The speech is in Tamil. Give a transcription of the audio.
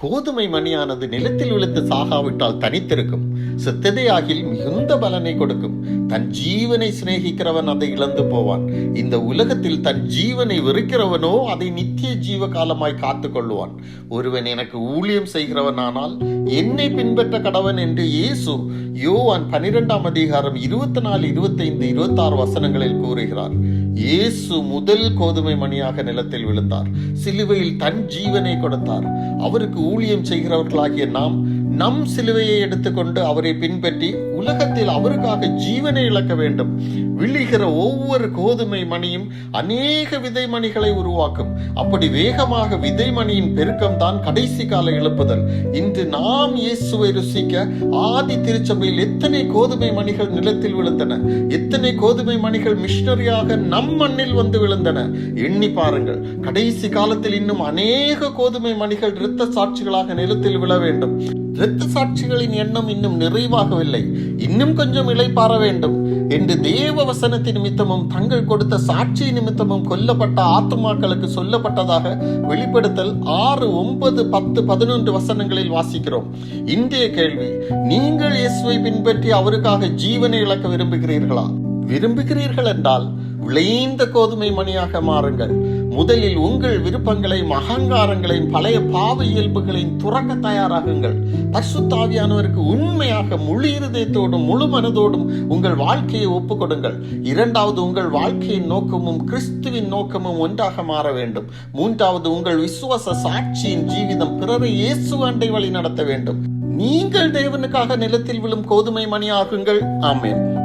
கோதுமை மணியானது நிலத்தில் விழுந்து சாகாவிட்டால் தனித்திருக்கும். செத்ததே ஆகில் மிகுந்த பலனை கொடுக்கும். தன் ஜீவனை சிநேகிக்கிறவன் அதை இழந்து போவான். இந்த உலகத்தில் தன் ஜீவனை வெறுக்கிறவனோ அதை நித்திய ஜீவ காலமாய் காத்து கொள்ளுவான் ஒருவன் எனக்கு ஊழியம் செய்கிறவனானால் என்னை பின்பற்ற கடவன் என்று இயேசு யோவான் பனிரெண்டாம் அதிகாரம் இருபத்தி நாலு இருபத்தைந்து இருபத்தாறு வசனங்களில் கூறுகிறார். இயேசு முதல் கோதுமை மணியாக நிலத்தில் விழுந்தார். சிலுவையில் தன் ஜீவனை கொடுத்தார். அவருக்கு ஊழியம் செய்கிறவர்களாகிய நாம் நம் சிலுவையை எடுத்துக்கொண்டு அவரை பின்பற்றி உலகத்தில் அவருக்காக ஜீவனை இழக்க வேண்டும். விழுகிற ஒவ்வொரு கோதுமை மணியும் அநேக விதை மணிகளை உருவாக்கும். அப்படி வேகமாக விதை மணியின் பெருக்கம் தான் கடைசி கால எழுப்புதல் இன்று நாம் இயேசுவை ருசிக்க ஆதி திருச்சபையில் எத்தனை கோதுமை மணிகள் நிலத்தில் விழுந்தன? எத்தனை கோதுமை மணிகள் மிஷினரியாக நம் மண்ணில் வந்து விழுந்தன? எண்ணி பாருங்கள். கடைசி காலத்தில் இன்னும் அநேக கோதுமை மணிகள் இரத்த சாட்சிகளாக நிலத்தில் விழ வேண்டும். இரத்த சாட்சிகளின் எண்ணம் இன்னும் நிறைவாகவில்லை. இன்னும் கொஞ்சம் இளைப்பாற வேண்டும் என்று தேவ வசனத்தின் நிமித்தமும் தங்கள் கொடுத்த சாட்சி நிமித்தமும் கொல்லப்பட்ட ஆத்துமாக்களுக்கு சொல்லப்பட்டதாக வெளிப்படுத்தல் ஆறு ஒன்பது பத்து பதினொன்று வசனங்களில் வாசிக்கிறோம். இன்றைய கேள்வி நீங்கள் இயேசுவை பின்பற்றி அவருக்காக ஜீவனை இழக்க விரும்புகிறீர்களா? விரும்புகிறீர்கள் என்றால் விளைந்த கோதுமை மணியாக மாறுங்கள். முதலில் உங்கள் விருப்பங்களையும் அகங்காரங்களையும் பழைய பாவ இயல்புகளையும் துறக்க தயாராகுங்கள். பர்சுத்தாவியானவருக்கு உண்மையாக முழு இருதயத்தோடும் முழு மனதோடும் உங்கள் வாழ்க்கையை ஒப்புக்கொடுங்கள். இரண்டாவது உங்கள் வாழ்க்கையின் நோக்கமும் கிறிஸ்துவின் நோக்கமும் ஒன்றாக மாற வேண்டும். மூன்றாவது உங்கள் விசுவாச சாட்சியின் ஜீவிதம் பிறரை இயேசு அண்டை வழி நடத்த வேண்டும். நீங்கள் தேவனுக்காக நிலத்தில் விழும் கோதுமை மணியாகுங்கள். ஆமேன்.